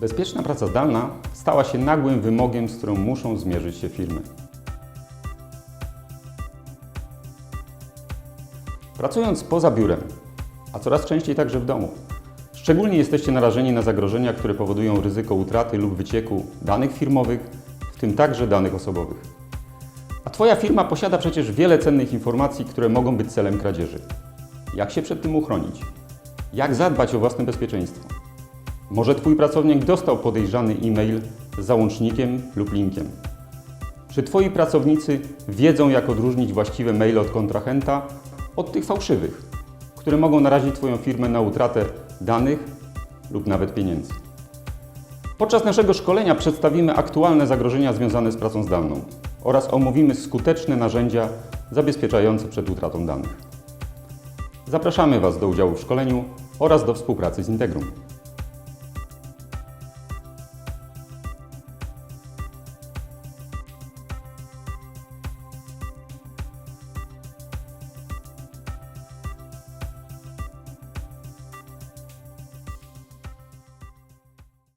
Bezpieczna praca zdalna stała się nagłym wymogiem, z którym muszą zmierzyć się firmy. Pracując poza biurem, a coraz częściej także w domu, szczególnie jesteście narażeni na zagrożenia, które powodują ryzyko utraty lub wycieku danych firmowych, w tym także danych osobowych. A Twoja firma posiada przecież wiele cennych informacji, które mogą być celem kradzieży. Jak się przed tym uchronić? Jak zadbać o własne bezpieczeństwo? Może Twój pracownik dostał podejrzany e-mail z załącznikiem lub linkiem. Czy Twoi pracownicy wiedzą, jak odróżnić właściwe maile od kontrahenta od tych fałszywych, które mogą narazić Twoją firmę na utratę danych lub nawet pieniędzy? Podczas naszego szkolenia przedstawimy aktualne zagrożenia związane z pracą zdalną oraz omówimy skuteczne narzędzia zabezpieczające przed utratą danych. Zapraszamy Was do udziału w szkoleniu oraz do współpracy z Integrum.